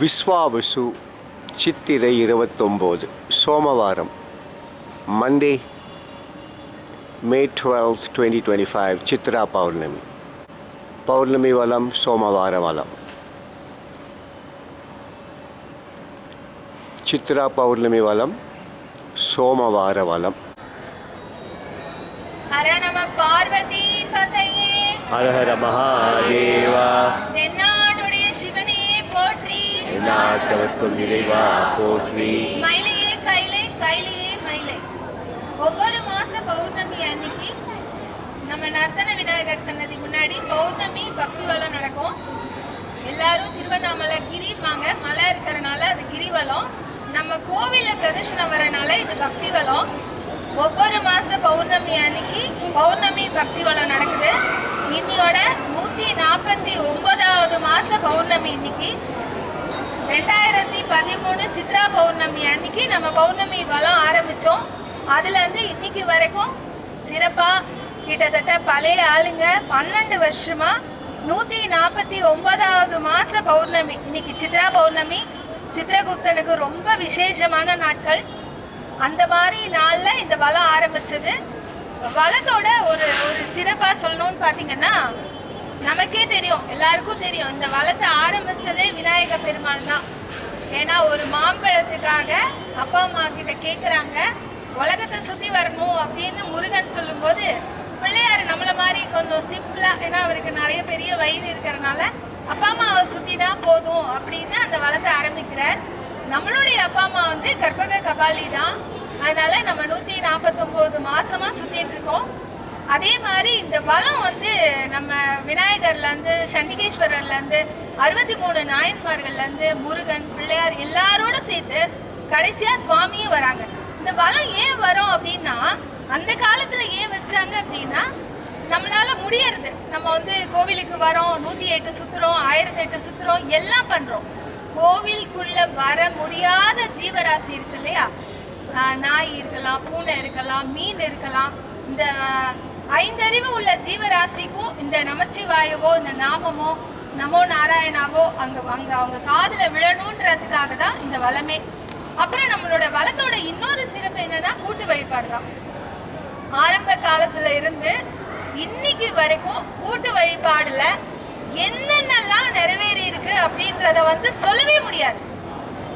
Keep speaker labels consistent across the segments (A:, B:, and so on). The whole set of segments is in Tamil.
A: விஸ்வாவசு சித்திரை இருபத்தொம்போது சோமவாரம் Monday May twelfth twenty twenty five Chitra Pournami Pournami வளம் சோமவார வளம் చిత్రా పౌర్ణమి వలం సోమవార వలం
B: ஹர நம பார்வதி பதையே
A: హరహర మహాదేవ
B: தென்னாடுடைய சிவனே போற்றி
A: நாட்டவர்க்கும் இறைவா போற்றி.
B: மயிலையே கைலை கைலையே மயிலை. ஒவ்வொரு மாச பௌர்ணமி அன்னைக்கு நம்ம நர்த்தன விநாயகர் சன்னதி முன்னாடி பௌர்ணமி பக்தி வளம் நடக்கும். எல்லாரும் திருவண்ணாமலை கிரிப்பாங்க மலை இருக்கிறனால அது கிரிவலம் நம்ம கோவில பிரதர்ஷனம் வரனால இது பக்தி வளம். ஒவ்வொரு மாச பௌர்ணமி அன்னைக்கு பௌர்ணமி பக்தி வளம் நடக்குது. இன்னையோட நூத்தி நாற்பத்தி ஒன்பதாவது மாச பௌர்ணமி இன்னைக்கு. ரெண்டாயிரத்தி பதிமூணு சித்ரா பௌர்ணமி அன்னைக்கு நம்ம பௌர்ணமி வளம் ஆரம்பித்தோம் அதுலேருந்து இன்னைக்கு வரைக்கும் சிறப்பாக கிட்டத்தட்ட பழைய ஆளுங்க பன்னெண்டு வருஷமா நூற்றி நாற்பத்தி ஒன்பதாவது மாத பௌர்ணமி. இன்னைக்கு சித்ரா பௌர்ணமி. சித்ரகுப்தனுக்கு ரொம்ப விசேஷமான நாட்கள். அந்த மாதிரி நாளில் இந்த வளம் ஆரம்பித்தது வளத்தோட ஒரு ஒரு சிறப்பாக சொல்லணும்னு பார்த்தீங்கன்னா நமக்கே தெரியும் எல்லாருக்கும் தெரியும். இந்த வளத்தை ஆரம்பிச்சதே விநாயக பெருமாள் தான். ஏன்னா ஒரு மாம்பழத்துக்காக அப்பா அம்மா கிட்ட கேட்குறாங்க உலகத்தை சுத்தி வரணும் அப்படின்னு முருகன் சொல்லும்போது பிள்ளையார் நம்மள மாதிரி கொஞ்சம் சிம்பிளா ஏன்னா அவருக்கு நிறைய பெரிய வயிறு இருக்கிறனால அப்பா அம்மாவை சுத்தினா போதும் அப்படின்னு அந்த வளத்தை ஆரம்பிக்கிறார். நம்மளுடைய அப்பா அம்மா வந்து கற்பக கபாலி தான். அதனால நம்ம நூத்தி நாற்பத்தொம்போது மாசமா சுத்திட்டு இருக்கோம். அதே மாதிரி இந்த வளம் வந்து நம்ம விநாயகர்லேருந்து சண்டிகேஸ்வரர்லேருந்து அறுபத்தி மூணு நாயன்மார்கள்லேருந்து முருகன் பிள்ளையார் எல்லாரோட சேர்த்து கடைசியாக சுவாமியும் வராங்க. இந்த வளம் ஏன் வரும் அப்படின்னா அந்த காலத்தில் ஏன் வச்சாங்க அப்படின்னா நம்மளால முடியறது. நம்ம வந்து கோவிலுக்கு வரோம் நூற்றி எட்டு சுத்துறோம் ஆயிரத்தி எட்டு சுற்றுறோம் எல்லாம் பண்ணுறோம் கோவிலுக்குள்ள வர முடியாத ஜீவராசி இருக்கு இல்லையா? நாய் இருக்கலாம் பூனை இருக்கலாம் மீன் இருக்கலாம் இந்த ஐந்தறிவு உள்ள ஜீவராசிக்கும் இந்த நமச்சிவாயவோ இந்த நாமமோ நமோ நாராயணாவோ அங்க அங்க அவங்க காதில் விழணுன்றதுக்காக தான் இந்த வளமே. அப்புறம் நம்மளோட வளத்தோட இன்னொரு சிறப்பு என்னன்னா கூட்டு வழிபாடு தான். ஆரம்ப காலத்துல இருந்து இன்னைக்கு வரைக்கும் கூட்டு வழிபாடுல என்னென்னலாம் நிறைவேறி இருக்கு அப்படின்றத வந்து சொல்லவே முடியாது.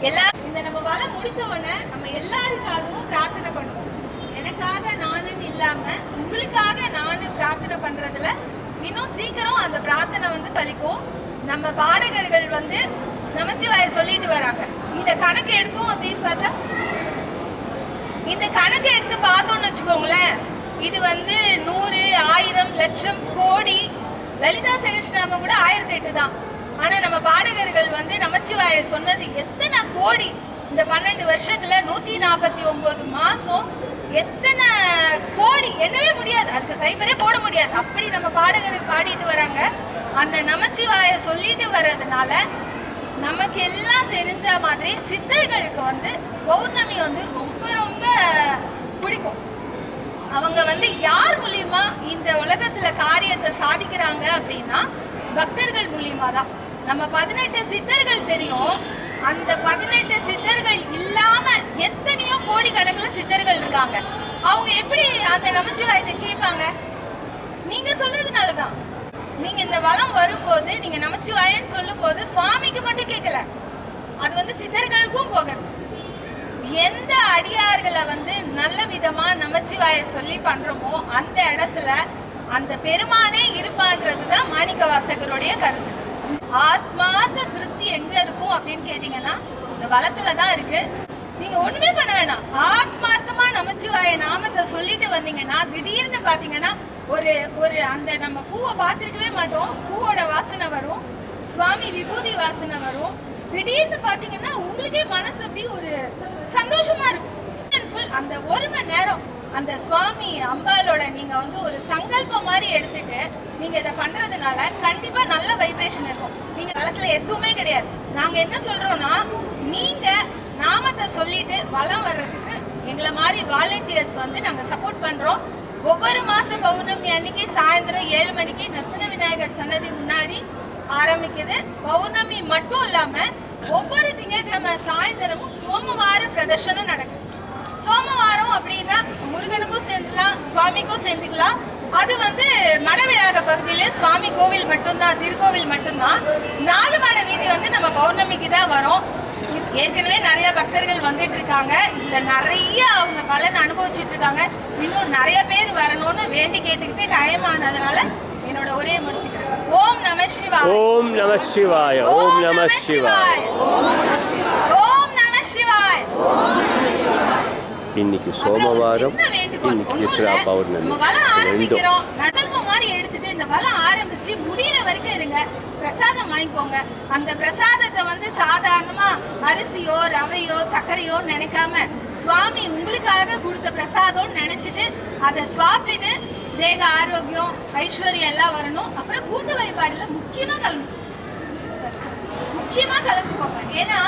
B: எல்லா இந்த நம்ம வலை முடிச்ச உடனே நம்ம எல்லாருக்காகவும் பிரார்த்தனை பண்ணுவோம். எனக்காக நானுன்னு இல்லாம உங்களுக்காக நானு பிரார்த்தனை பண்றதுல இன்னும் சீக்கிரம் அந்த பிரார்த்தனை வந்து பலிக்கும். நம்ம பாடகர்கள் வந்து நமச்சிவாய சொல்லிட்டு வராங்க. இந்த கணக்கு எடுக்கும் அப்படின்னு பார்த்தா இந்த கணக்கு எடுத்து பார்த்தோம்னு வச்சுக்கோங்களேன் இது வந்து நூறு ஆயிரம் லட்சம் கோடி லலிதா சகஸ்ரநாமம் கூட ஆயிரத்தி எட்டு தான். ஆனா நம்ம பாடகர்கள் வந்து நமச்சிவாய சொன்னது எத்தனை கோடி? இந்த பன்னெண்டு வருஷத்துல நூத்தி நாற்பத்தி ஒன்பது மாசம் எத்தனை கோடி? என்னவே முடியாது. அதுக்கு சைபரே போட முடியாது. அப்படி நம்ம பாடகர்கள் பாடிட்டு வராங்க. அந்த நமச்சிவாய சொல்லிட்டு வர்றதுனால நமக்கு எல்லாம் தெரிஞ்ச மாதிரி சித்தர்களுக்கு வந்து பௌர்ணமி வந்து ரொம்ப ரொம்ப பிடிக்கும். அவங்க வந்து யார் மூலியமா இந்த உலகத்துல காரியத்தை சாதிக்கிறாங்க அப்படின்னா பக்தர்கள் மூலியமா தான் நம்ம பதினெட்டு சித்தர்கள் தெரியும். அந்த பதினெட்டு சித்தர்கள் இல்லாம எத்தனையோ கோடிக்கணக்கில் சித்தர்கள் இருக்காங்க. அவங்க எப்படி அந்த நமச்சிவாயத்தை கேட்பாங்க நீங்க சொல்றதுனாலதான். நீங்க இந்த வளம் வரும்போது நீங்க நமச்சிவாயன்னு சொல்லும் போது சுவாமிக்கு மட்டும் கேட்கல. அது வந்து சித்தர்களுக்கும் போகணும். எந்த அடியார்களை வந்து நல்ல விதமா நமச்சிவாய சொல்லி பண்றோமோ அந்த இடத்துல அந்த பெருமானே இருப்பான்றதுதான் மாணிக்க வாசகருடைய கருத்து. ஆத்மார்த்த திருப்தி எங்க இருக்கும் அப்படின்னு கேட்டீங்கன்னா இந்த வளத்துல தான் இருக்கு. நீங்க ஒண்ணுமே பண்ண வேணாம். ஆத்மார்த்தமா நமச்சிவாய நாமத்தை சொல்லிட்டு வந்தீங்கன்னா திடீர்னு பாத்தீங்கன்னா ஒரு ஒரு அந்த நம்ம பூவை பார்த்துருக்கவே மாட்டோம். பூவோட வாசனை வரும். சுவாமி விபூதி வாசனை வரும். திடீர்னு பாத்தீங்கன்னா உங்களுக்கே மனசு அப்படி ஒரு சந்தோஷமா இருக்கும். அந்த ஒரு மணி நேரம். அந்த சுவாமி அம்பாலோட நீங்க வந்து ஒரு சங்கல்பம் மாதிரி எடுத்துட்டு நீங்க இதை பண்றதுனால கண்டிப்பா நல்ல வைப்ரேஷன் இருக்கும். நீங்க காலத்துல எதுவுமே கிடையாது. நாங்க என்ன சொல்றோம்னா நீங்க நாமத்தை சொல்லிட்டு வளம் வர்றதுக்கு எங்களை மாதிரி வாலண்டியர்ஸ் வந்து நாங்க சப்போர்ட் பண்றோம். ஒவ்வொரு மாச பௌர்ணமி அன்னைக்கு சாயந்தரம் ஏழு மணிக்கு நத்தன விநாயகர் சன்னதி முன்னாடி ஆரம்பிக்குது. பௌர்ணமி மட்டும் இல்லாம ஒவ்வொரு திங்கட்கிழமை சாயந்தரமும் சோமவார பிரதர்ஷனம் நடக்கும். சோமவாரம் அப்படின்னா முருகனுக்கும் சேர்ந்துக்கலாம் சுவாமிக்கும் சேர்ந்துக்கலாம். அது வந்து மடவிழாக பகுதியிலே சுவாமி கோவில் மட்டும்தான் திருக்கோவில் மட்டும்தான். நாலு மட வீதி வந்து நம்ம பௌர்ணமிக்கு தான் வரும். ஏற்கனவே நிறைய பக்தர்கள் வந்துட்டு இருக்காங்க. இதுல நிறைய அவங்க பலன் அனுபவிச்சுட்டு இருக்காங்க. இன்னும் நிறைய பேர் வரணும்னு வேண்டி கேட்டுக்கிட்டு டைம் ஆனதுனால உரையை முடிச்சுக்கிறேன் ஓம் நம சிவாய்.
A: ஓம் நம சிவாய. ஓம் நம சிவாய.
B: ஓம் நம சிவாய்.
A: இன்னைக்கு
B: ஒரு
A: சோமவாரம். இன்னைக்கு சித்ரா. பௌர்ணமி. ரெண்டும்.
B: மாதிரி எடுத்துட்டு இந்த வலம் ஆரம்பிச்சு முடியிற வரைக்கும் இருங்க. பிரசாதம் வாங்கிக்கோங்க. அந்த பிரசாதத்தை வந்து சாதாரணமா அரிசியோ ரவையோ சர்க்கரையோ நினைக்காம சுவாமி உங்களுக்காக கொடுத்த பிரசாதம்னு நினைச்சிட்டு அதை சாப்பிட்டுட்டு தேக ஆரோக்கியம் ஐஸ்வர்யம் எல்லாம் வரணும். அப்புறம் கூட்டு வழிபாடுல முக்கியமா கலந்து முக்கியமா கலந்துக்கோங்க. ஏன்னா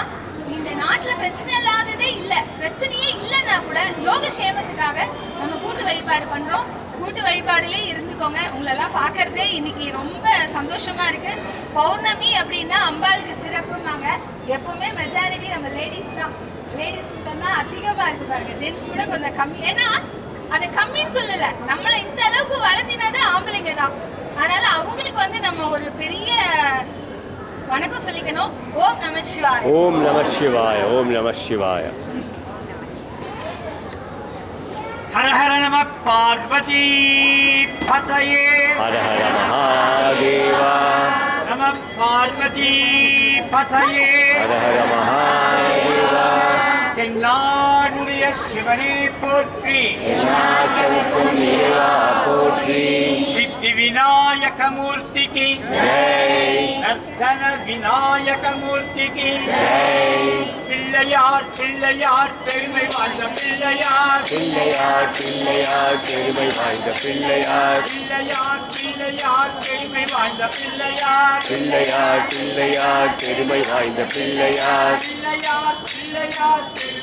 B: இந்த நாட்டுல பிரச்சனை இல்லாததே இல்ல. பிரச்சனையே இல்லைன்னா கூட யோக சேமத்துக்காக நம்ம கூட்டு வழிபாடு பண்றோம். கூட்டு வழிபாடுலயே இருந்துக்கோங்க. உங்களெல்லாம் பார்க்கறதே இன்னைக்கு ரொம்ப சந்தோஷமா இருக்கு. பௌர்ணமி அப்படின்னா அம்பாளுக்கு சிறப்புமாங்க எப்பவுமே மெஜாரிட்டி நம்ம லேடிஸ் தான். லேடிஸ் கூட்டம் தான் அதிகமா இருக்கு பாருங்க. ஜென்ஸ் கூட கொஞ்சம் கம்மி. ஏன்னா அது கம்மின்னு சொல்லல. நம்மள இந்த அளவுக்கு வளர்த்தினது ஆம்பளைங்க தான். அதனால அவங்களுக்கு வந்து நம்ம ஒரு பெரிய வணக்கம் சொல்லிக்கணும். ஓம் நம சிவாய.
A: ஓம் நம சிவாய ஓம் நம சிவாய.
C: ஹர ஹர நம பார்வதி பதயே.
A: ஹர ஹர மகாதேவா.
C: நம பார்வதி பதயே.
A: ஹர ஹர மகாதேவா.
C: தென்னாடுடைய சிவனே போற்றி. நர்த்தன விநாயக மூர்த்திக்கு
A: ஜெய்
C: பிள்ளையார் பிள்ளையார் பெருமை வாழ்ந்த பிள்ளையார்
A: பிள்ளையார் பிள்ளையார் பெருமை வாய்ந்த பிள்ளையார்
C: பிள்ளையார் பிள்ளையார் பெருமை வாழ்ந்த பிள்ளையார்
A: பிள்ளையார் பிள்ளையார் பெருமை வாய்ந்த பிள்ளையார்
C: பிள்ளையார் பிள்ளையார் பெருமை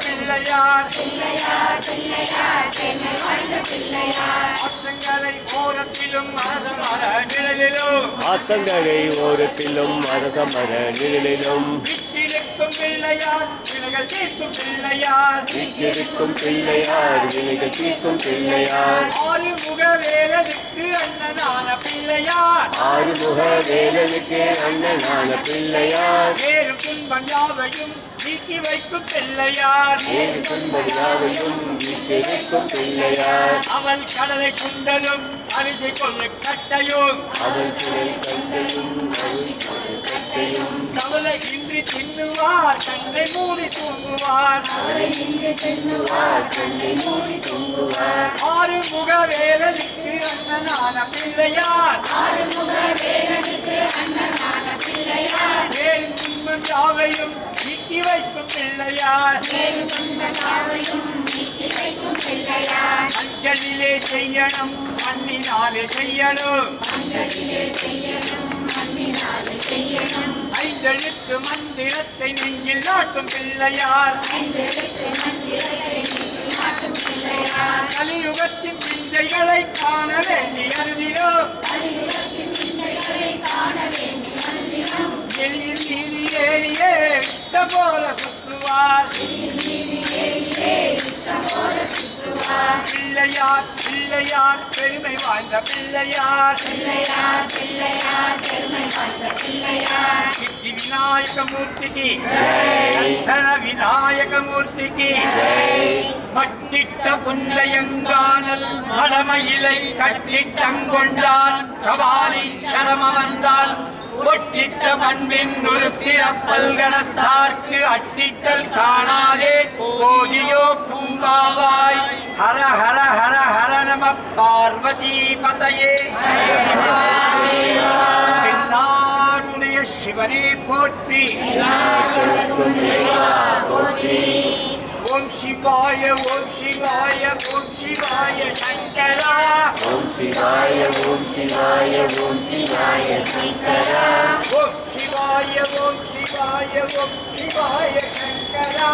C: பிள்ளையார்
A: ஆத்தங்கரை ஓரத்திலும் அரசமர நிழலிலும்
C: விட்டிருக்கும் பிள்ளையார் வினைகள் தீர்க்கும் பிள்ளையார் ஆறுமுக வேலனுக்கு அண்ணனான பிள்ளையார்.
A: ஆறுமுக வேலனுக்கு அண்ணனான பிள்ளையார்.
C: வேறு துன்பம் யாவையும் நீக்கி வைக்கும் பிள்ளையார்.
A: ஏழு துன்படியாவையும் வீட்டிருக்கும் பிள்ளையார்
C: அவள் கடலை குண்டலும் அரிசி கொள்ள கட்டையும்.
A: அவள் துணை கண்டையும்
C: கவலை இன்றி தின்னுவார் கண்ணை மூடி தூங்குவார்.
A: கண்ணை மூடி தூங்குவார்
C: ஆறுமுக வேலனுக்கு அண்ணனான பிள்ளையார். வேறு துன்பம் யாவையும் நீக்கி வைக்கும் பிள்ளையார். அஞ்சலிலே செய்யணும் மண்ணினாலே செய்யணும். ஐந்தெழுத்து மந்திரத்தை நெஞ்சில் நாட்டும் பிள்ளையார். கலியுகத்தின் சிந்தைகளை காண வேண்டி அருதிலோ எளியில் நீதி ஏறியே விட்ட போல சுற்றுவார். பிள்ளையார் பிள்ளையார் பெருமை வாழ்ந்த பிள்ளையார். சித்தி விநாயக மூர்த்திக்கு தன விநாயக மூர்த்திக்கு மட்டிட்ட புன்னையங்கானல் மடமயிலை கட்டிட்டங்கொண்டால் கபாலி சரம வந்தால் ஒட்டிட்ட பண்பின் நுறுத்திர பல்கணத்தார்க்கு அட்டிட்டல் காணாதே. கோதியோ பூம்பாவாய் ஹர ஹர ஹர ஹர நம பார்வதி பதையே. தென்னாடுடைய சிவனே போற்றி. ஓம் சிவாய ஓம் சிவாய ஓம் சிவாய.
A: ஓம் சிவாய ஓம் சிவாய சங்கரா
C: ஓம் சிவாய ஓம் சிவாய ஓம் சிவாய சங்கரா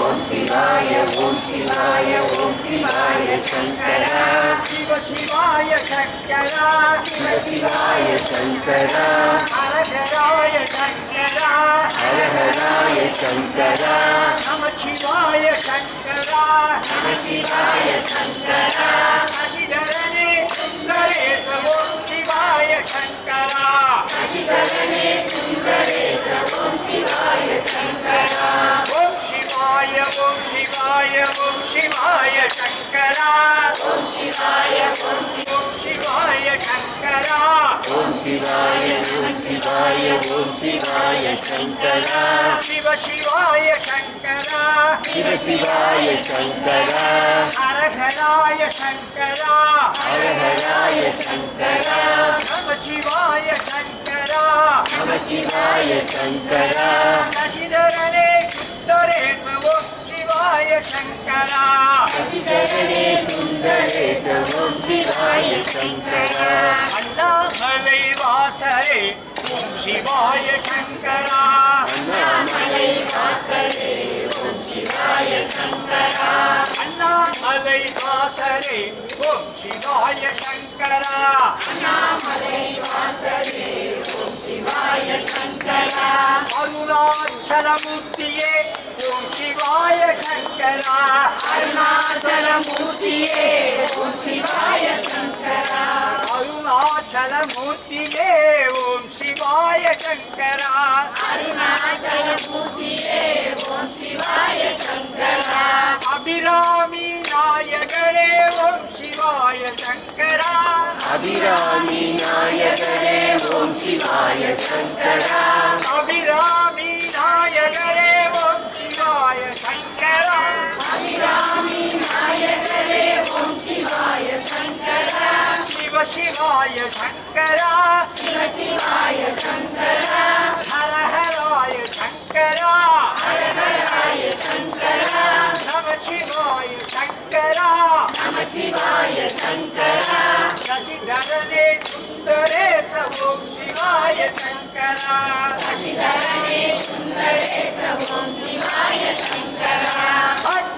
A: ஓம் சிவாய ஓம் சிவாய ஓம் சிவாய சங்கரா
C: சிவ சிவாய சங்கரா
A: சிவ சிவாய சங்கரா
C: ஹரஹராய சங்கரா
A: ஹரஹராய சங்கரா
C: நம சிவாய சங்கரா
A: நம சிவாய சங்கரா
C: அகிதரனே சுந்தரேச ஓம் சிவாய
A: சிவாய சங்கரா
C: சிவ சிவாய சங்கரா
A: சிவ சிவாய சங்கரா
C: ஹரஹராய சங்கரா
A: ஹரஹராய சங்கரா
C: நம சிவாய சங்கரா
A: நம சிவாய சங்கரா
C: அகிதரனே சுந்தரேச ஓம் சிவாய சங்கரா
A: அதிகரணே சுந்தரேச ஓம் சிவாய சங்கரா
C: அண்ணாமலை வாசரே ஓம் சிவாய சங்கரா
A: அண்ணாமலை வாசலே ஓம் சிவாய சங்கரா
C: அண்ணாமலை வாசரே ஓம் சிவாய சங்கரா
A: அண்ணாமலை வாசலே ஓம் சிவாய சங்கரா
C: அருணாச்சலமூர்த்தியே ஓம் சிவாய சங்கரா
A: அருணாச்சலமூர்த்தியே ஓம் சிவாய சங்கரா
C: அருணாச்சலமூர்த்தியே ஓம் சிவாய சங்கரா.
A: அருணாச்சலமூர்த்தியே ஓம் சிவாய சங்கரா
C: அபிராமி நாயகரே ஓம் சிவாய சங்கரா.
A: அபிராமி நாயகரே ஓம் சிவாய சங்கரா.
C: அபிராமி சிவ சிவாய சங்கரா
A: சிவ சிவாய சங்கரா
C: ஹரஹராய சங்கரா
A: ஹரஹராய சங்கரா
C: நம சிவாய சங்கரா
A: நம சிவாய சங்கரா
C: சசிதரனே சுந்தரேச ஓம் சிவாய சங்கரா
A: சசிதரனே சுந்தரேச ஓம் சிவாய சங்கரா
C: அர்த்தநாரீஸ்வரரே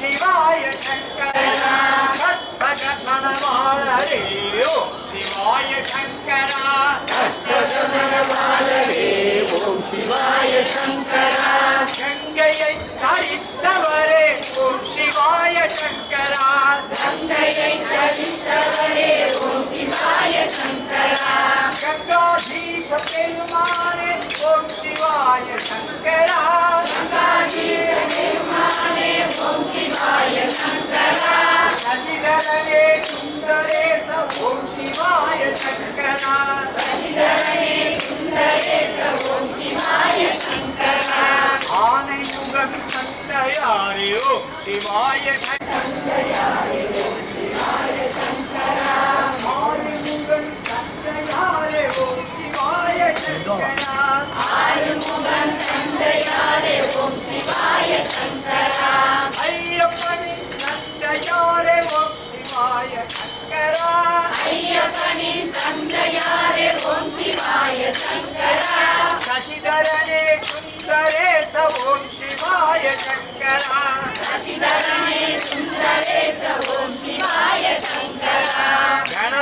C: ஓம் சிவாய சங்கரா கற்பகமணமாளரே ஓம் சிவாய சங்கரா
A: கற்பகமணமாலரே ஆனை சிவாய சங்கரா
C: சிவாய சங்கரா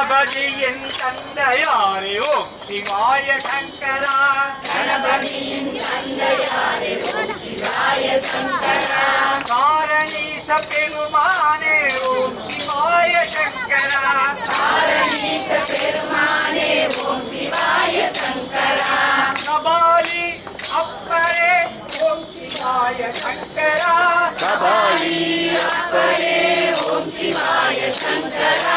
C: சசிதரனே சுந்தரேச ஓம் சிவாய சங்கரா. கணபதி கணபதியின் தந்தையாரே ஓம் சிவாய சங்கரா. காரணீச பெருமானே ஓம் சிவாய சங்கரா. கபாலி அப்பரே ஓம் சிவாய சங்கரா. கபாலி அப்பரே ஓம் சிவாய சங்கரா.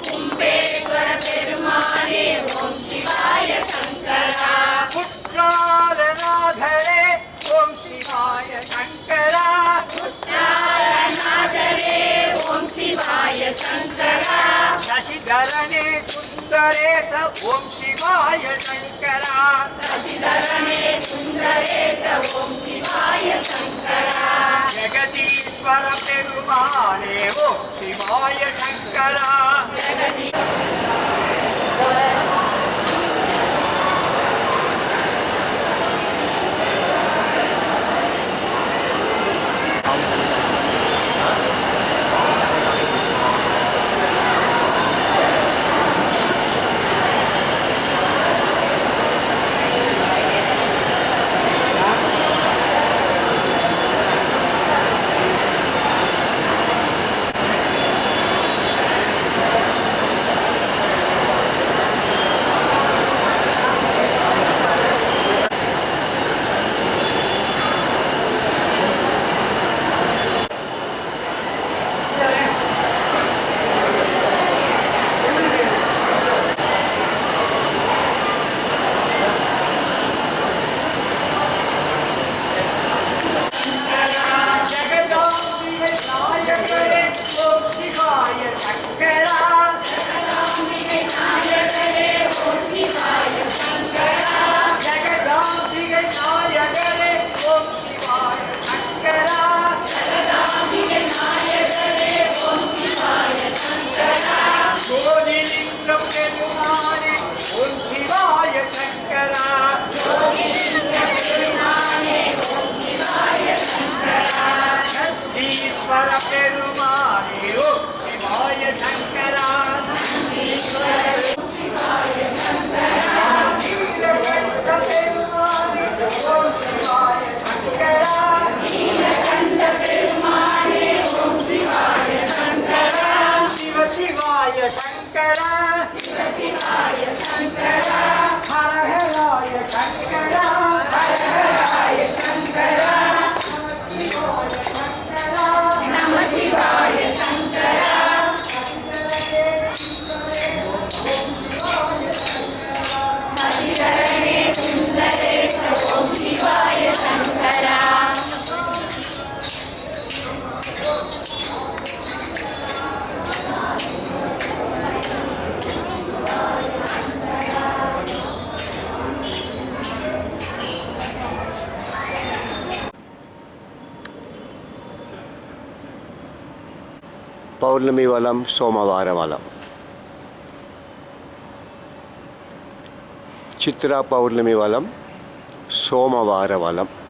C: கும்பேஸ்வர பெருமானே ஓம் சிவாய சங்கரா. குற்றாலநாதரே ஓம் சிவாய சங்கரா. சசிதரனே சுந்தரேச ஓம் சிவாய சங்கரா ஜெகதீஸ்வர பெருமானே ஓம் சிவாய சங்கரா సుందరేశ ఓం శివాయ శంకర శశిధరణే సుందరేశ ఓం శివాయ శంకర. ஈஸ்வர பெருமானே ஓம் சிவாய
A: பௌர்ணமி வளம் சோமவார வளம் சித்ரா பௌர்ணமி வளம் சோமவார வளம்